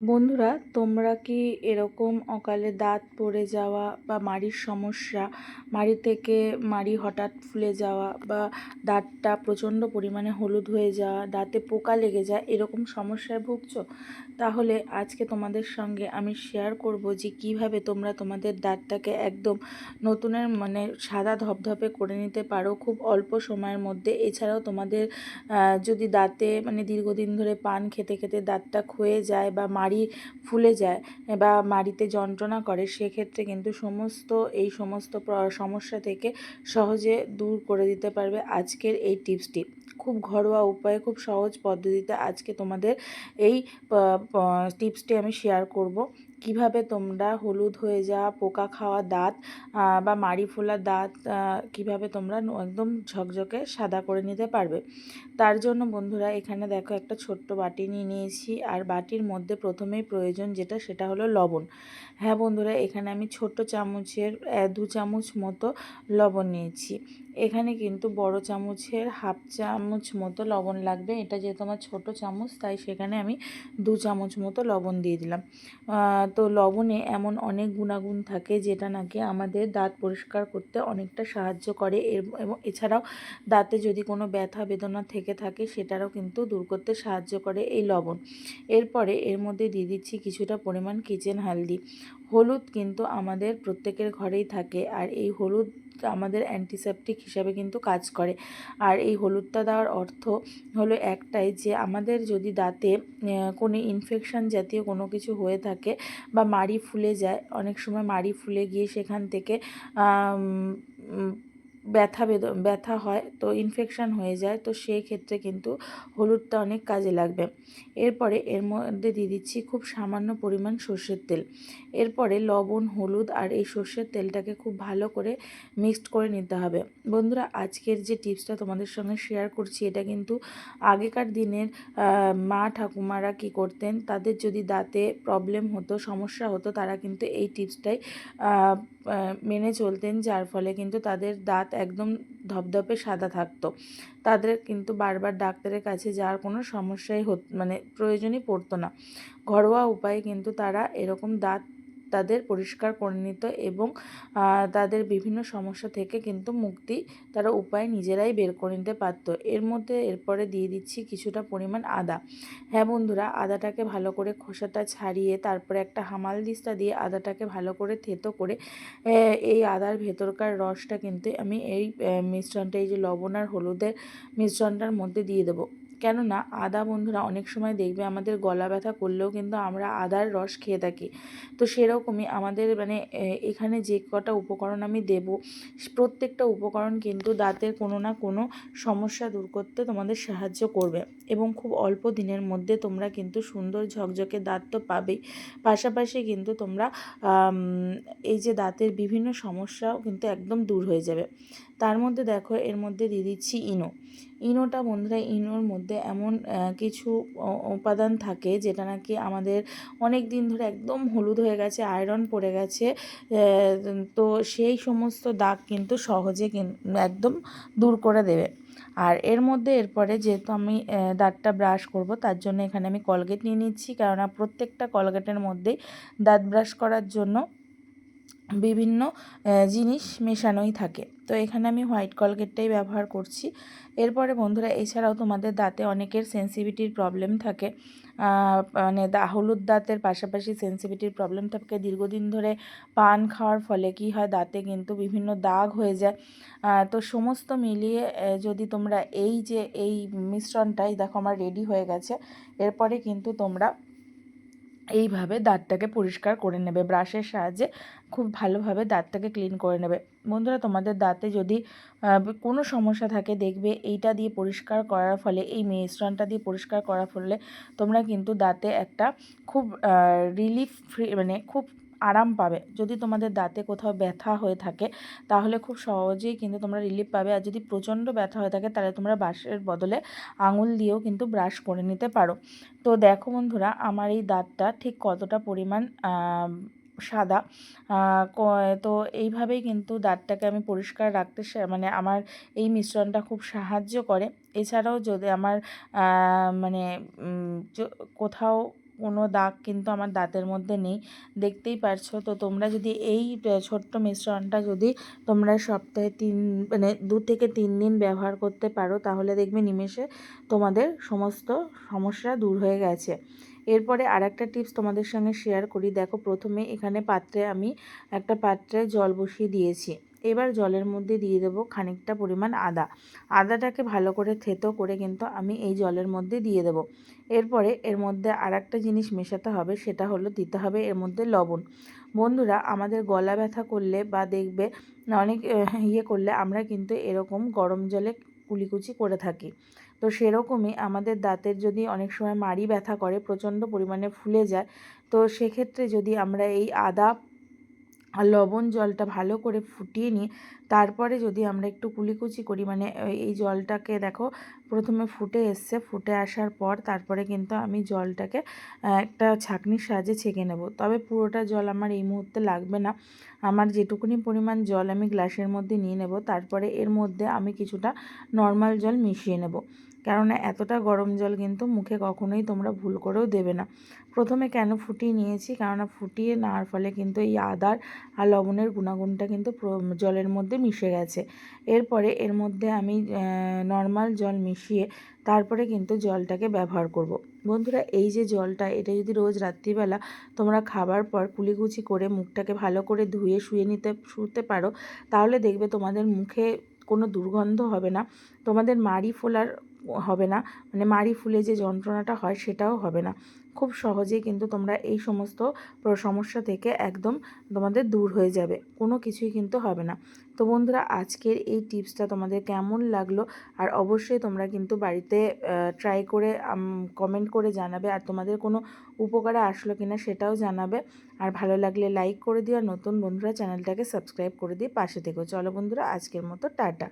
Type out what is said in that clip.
বন্ধুরা, তোমরা কি এরকম অকালে দাঁত পড়ে যাওয়া বা মাড়ির সমস্যা, মাড়ি থেকে মাড়ি হঠাৎ ফুলে যাওয়া বা দাঁতটা প্রচণ্ড পরিমাণে হলুদ হয়ে যাওয়া, দাঁতে পোকা লেগে যায় এরকম সমস্যায় ভুগছ? তাহলে আজকে তোমাদের সঙ্গে আমি শেয়ার করব যে কীভাবে তোমরা তোমাদের দাঁতটাকে একদম নতুনের মানে সাদা ধপধপে করে নিতে পারো খুব অল্প সময়ের মধ্যে। এছাড়াও তোমাদের যদি দাঁতে মানে দীর্ঘদিন ধরে পান খেতে খেতে দাঁতটা ক্ষয়ে যায় বা ফুলে যায় বা মাড়িতে যন্ত্রণা করে, সেক্ষেত্রে কিন্তু সমস্ত, এই সমস্ত সমস্যা থেকে সহজে দূর করে দিতে পারবে আজকের এই টিপসটি। খুব ঘরোয়া উপায়ে, খুব সহজ পদ্ধতিতে আজকে তোমাদের এই টিপসটি আমি শেয়ার করব। কীভাবে তোমরা হলুদ হয়ে যাওয়া, পোকা খাওয়া দাঁত বা মাড়ি ফোলা দাঁত কীভাবে তোমরা একদম ঝকঝকে সাদা করে নিতে পারবে। তার জন্য বন্ধুরা এখানে দেখো একটা ছোট্ট বাটি নিয়ে নিয়েছি। আর বাটির মধ্যে প্রথমেই প্রয়োজন যেটা, সেটা হলো লবণ। হ্যাঁ বন্ধুরা, এখানে আমি ছোট্ট চামচের দু চামচ মতো লবণ নিয়েছি। এখানে কিন্তু বড় চামচের হাফ চামচ মতো লবণ লাগবে। এটা যেহেতু আমার ছোটো চামচ, তাই সেখানে আমি দু চামচ মতো লবণ দিয়ে দিলাম। তো লবণে এমন অনেক গুণাগুণ থাকে যেটা নাকি আমাদের দাঁত পরিষ্কার করতে অনেকটা সাহায্য করে। এবং এছাড়াও দাঁতে যদি কোনো ব্যথা, বেদনা থেকে থাকে, সেটারও কিন্তু দূর করতে সাহায্য করে এই লবণ। এরপরে এর মধ্যে দিয়ে দিচ্ছি কিছুটা পরিমাণ কিচেন হালদি। হলুদ কিন্তু আমাদের প্রত্যেকের ঘরেই থাকে। আর এই হলুদ আমাদের অ্যান্টিসেপটিক হিসাবে কিন্তু কাজ করে। আর এই হলুদটা দেওয়ার অর্থ হলো একটাই যে, আমাদের যদি দাঁতে কোনো ইনফেকশান জাতীয় কোনো কিছু হয়ে থাকে বা মাড়ি ফুলে যায়, অনেক সময় মাড়ি ফুলে গিয়ে সেখান থেকে ব্যথা বেদ, ব্যথা হয়, তো ইনফেকশান হয়ে যায়, তো সেই ক্ষেত্রে কিন্তু হলুদটা অনেক কাজে লাগবে। এরপরে এর মধ্যে দিয়ে দিচ্ছি খুব সামান্য পরিমাণ সর্ষের তেল। এরপরে লবণ, হলুদ আর এই সর্ষের তেলটাকে খুব ভালো করে মিক্সড করে নিতে হবে। বন্ধুরা, আজকের যে টিপসটা তোমাদের সঙ্গে শেয়ার করছি, এটা কিন্তু আগেকার দিনের মা ঠাকুমারা কি করতেন, তাদের যদি দাঁতে প্রবলেম হতো, সমস্যা হতো, তারা কিন্তু এই টিপসটাই মেনে চলতেন, যার ফলে কিন্তু তাদের দাঁত একদম ধপধপে সাদা থাকতো। তাদের কিন্তু বারবার ডাক্তারের কাছে যাওয়ার কোনো সমস্যাই হত মানে প্রয়োজনই পড়তো না। ঘরোয়া উপায়ে কিন্তু তারা এরকম দাঁত তাদের পরিষ্কার করে নিত এবং তাদের বিভিন্ন সমস্যা থেকে কিন্তু মুক্তি তারা উপায় নিজেরাই বের করে নিতে পারত। এর মধ্যে এরপরে দিয়ে দিচ্ছি কিছুটা পরিমাণ আদা। হ্যাঁ বন্ধুরা, আদাটাকে ভালো করে খোসাটা ছাড়িয়ে তারপরে একটা হামাল দিস্তা দিয়ে আদাটাকে ভালো করে থেতো করে এই আদার ভেতরকার রসটা কিন্তু আমি এই মিশ্রণটা, এই যে লবণ আর হলুদের মিশ্রণটার মধ্যে দিয়ে দেবো। কেননা আদা বন্ধুরা অনেক সময় দেখবে আমাদের গলা ব্যথা করলেও কিন্তু আমরা আদার রস খেয়ে থাকি। তো সেরকমই আমাদের মানে এখানে যে কটা উপকরণ আমি দেব, প্রত্যেকটা উপকরণ কিন্তু দাঁতের কোনো না কোনো সমস্যা দূর করতে তোমাদের সাহায্য করবে এবং খুব অল্প দিনের মধ্যে তোমরা কিন্তু সুন্দর ঝকঝকে দাঁত তো পাবেই। পাশাপাশি কিন্তু তোমরা এই যে দাঁতের বিভিন্ন সমস্যাও কিন্তু একদম দূর হয়ে যাবে। তার মধ্যে দেখো, এর মধ্যে দিয়ে দিচ্ছি ইনো। ইনোটা বন্ধুরা, ইনোর মধ্যে এমন কিছু উপাদান থাকে যেটা নাকি আমাদের অনেক দিন ধরে একদম হলুদ হয়ে গেছে, আয়রন পড়ে গেছে তো সেই সমস্ত দাগ কিন্তু সহজে একদম দূর করে দেবে। আর এর মধ্যে এরপরে যেহেতু আমি দাঁতটা ব্রাশ করব, তার জন্য এখানে আমি কলগেট নিয়ে নিচ্ছি। কেননা প্রত্যেকটা কলগেটের মধ্যেই দাঁত ব্রাশ করার জন্য বিভিন্ন জিনিস মেশানোই থাকে। তো এখানে আমি হোয়াইট কলগেটটাই ব্যবহার করছি। এরপরে বন্ধুরা, এছাড়াও তোমাদের দাঁতে অনেকের সেন্সিভিটির প্রবলেম থাকে। মানে দা, হলুদ দাঁতের পাশাপাশি সেন্সিভিটির প্রবলেম থাকে। দীর্ঘদিন ধরে পান খাওয়ার ফলে কি হয়, দাঁতে কিন্তু বিভিন্ন দাগ হয়ে যায়। তো সমস্ত মিলিয়ে যদি তোমরা এই যে, এই মিশ্রণটাই, দেখো আমার রেডি হয়ে গেছে। এরপরে কিন্তু তোমরা এইভাবে দাঁতটাকে পরিষ্কার করে নেবে। ব্রাশের সাহায্যে খুব ভালোভাবে দাঁতটাকে ক্লিন করে নেবে। বন্ধুরা, তোমাদের দাঁতে যদি কোনো সমস্যা থাকে, দেখবে এইটা দিয়ে পরিষ্কার করার ফলে, এই মিশ্রণটা দিয়ে পরিষ্কার করার ফলে তোমরা কিন্তু দাঁতে একটা খুব রিলিফ ফ্রি মানে খুব আরাম পাবে। যদি তোমাদের দাঁতে কোথাও ব্যথা হয়ে থাকে, তাহলে খুব সহজেই কিন্তু তোমরা রিলিফ পাবে। আর যদি প্রচণ্ড ব্যথা হয়ে থাকে, তাহলে তোমরা বাঁশের বদলে আঙুল দিয়েও কিন্তু ব্রাশ করে নিতে পারো। তো দেখো বন্ধুরা, আমার এই দাঁতটা ঠিক কতটা পরিমাণ সাদা। তো এইভাবেই কিন্তু দাঁতটাকে আমি পরিষ্কার রাখতে মানে আমার এই মিশ্রণটা খুব সাহায্য করে। এছাড়াও যদি আমার মানে কোথাও কোনো দাগ কিন্তু আমার দাঁতের মধ্যে নেই। দেখতেই পারছ? তো তোমরা যদি এই ছোট্ট মিশ্রণটা যদি তোমরা সপ্তাহে তিন মানে দু থেকে তিন দিন ব্যবহার করতে পারো, তাহলে দেখবে নিমেষে তোমাদের সমস্ত সমস্যা দূর হয়ে গেছে। এরপরে আর একটা টিপস তোমাদের সঙ্গে শেয়ার করি। দেখো, প্রথমে এখানে পাত্রে আমি একটা পাত্রে জল বসিয়ে দিয়েছি। এবার জলের মধ্যে দিয়ে দেবো খানিকটা পরিমাণ আদা। আদাটাকে ভালো করে থেতো করে কিন্তু আমি এই জলের মধ্যে দিয়ে দেবো। এরপরে এর মধ্যে আর একটা জিনিস মেশাতে হবে, সেটা হলো দিতে হবে এর মধ্যে লবণ। বন্ধুরা, আমাদের গলা ব্যথা করলে বা দেখবে অনেক ইয়ে করলে আমরা কিন্তু এরকম গরম জলে কুলিকুচি করে থাকি। তো সেরকমই আমাদের দাঁতের যদি অনেক সময় মাড়ি ব্যথা করে, প্রচণ্ড পরিমাণে ফুলে যায়, তো সেক্ষেত্রে যদি আমরা এই আদা আর লবণ জলটা ভালো করে ফুটিয়ে নিই তারপরে যদি আমরা একটু কুলিকুচি করি মানে এই জলটাকে দেখো প্রথমে ফুটে এসছে, ফুটে আসার পর তারপরে কিন্তু আমি জলটাকে একটা ছাঁকনির সাহায্যে ছেঁকে নেব। তবে পুরোটা জল আমার এই মুহূর্তে লাগবে না। আমার যেটুকুনি পরিমাণ জল আমি গ্লাসের মধ্যে নিয়ে নেব, তারপরে এর মধ্যে আমি কিছুটা নর্মাল জল মিশিয়ে নেব। কেননা এতটা গরম জল কিন্তু মুখে কখনোই তোমরা ভুল করেও দেবে না। প্রথমে কেন ফুটিয়ে নিয়েছি? কেননা ফুটিয়ে নেওয়ার ফলে কিন্তু এই আদার আর লবণের গুণাগুণটা কিন্তু জলের মধ্যে মিশে গেছে। এরপরে এর মধ্যে আমি নর্মাল জল মিশিয়ে তারপরে কিন্তু জলটাকে ব্যবহার করব। বন্ধুরা, এই যে জলটা, এটা যদি রোজ রাত্রিবেলা তোমরা খাবার পর কুলিকুচি করে মুখটাকে ভালো করে ধুয়ে শুয়ে নিতে, শুতে পারো, তাহলে দেখবে তোমাদের মুখে কোনো দুর্গন্ধ হবে না। তোমাদের মাড়ি ফোলার হবে না। মানে মাড়ি ফুলে যে যন্ত্রণাটা হয় সেটাও হবে না। খুব সহজেই কিন্তু তোমরা এই সমস্ত সমস্যা থেকে একদম তোমাদের দূর হয়ে যাবে। কোনো কিছুই কিন্তু হবে না। তো বন্ধুরা, আজকের এই টিপসটা তোমাদের কেমন লাগল? আর অবশ্যই তোমরা কিন্তু বাড়িতে ট্রাই করে কমেন্ট করে জানাবে। আর তোমাদের কোনো উপকারে আসলো কিনা সেটাও জানাবে। আর ভালো লাগলে লাইক করে দিও। আর নতুন বন্ধুরা, চ্যানেলটাকে সাবস্ক্রাইব করে দিয়ে পাশে থেকো। চলো বন্ধুরা, আজকের মতো টাটা।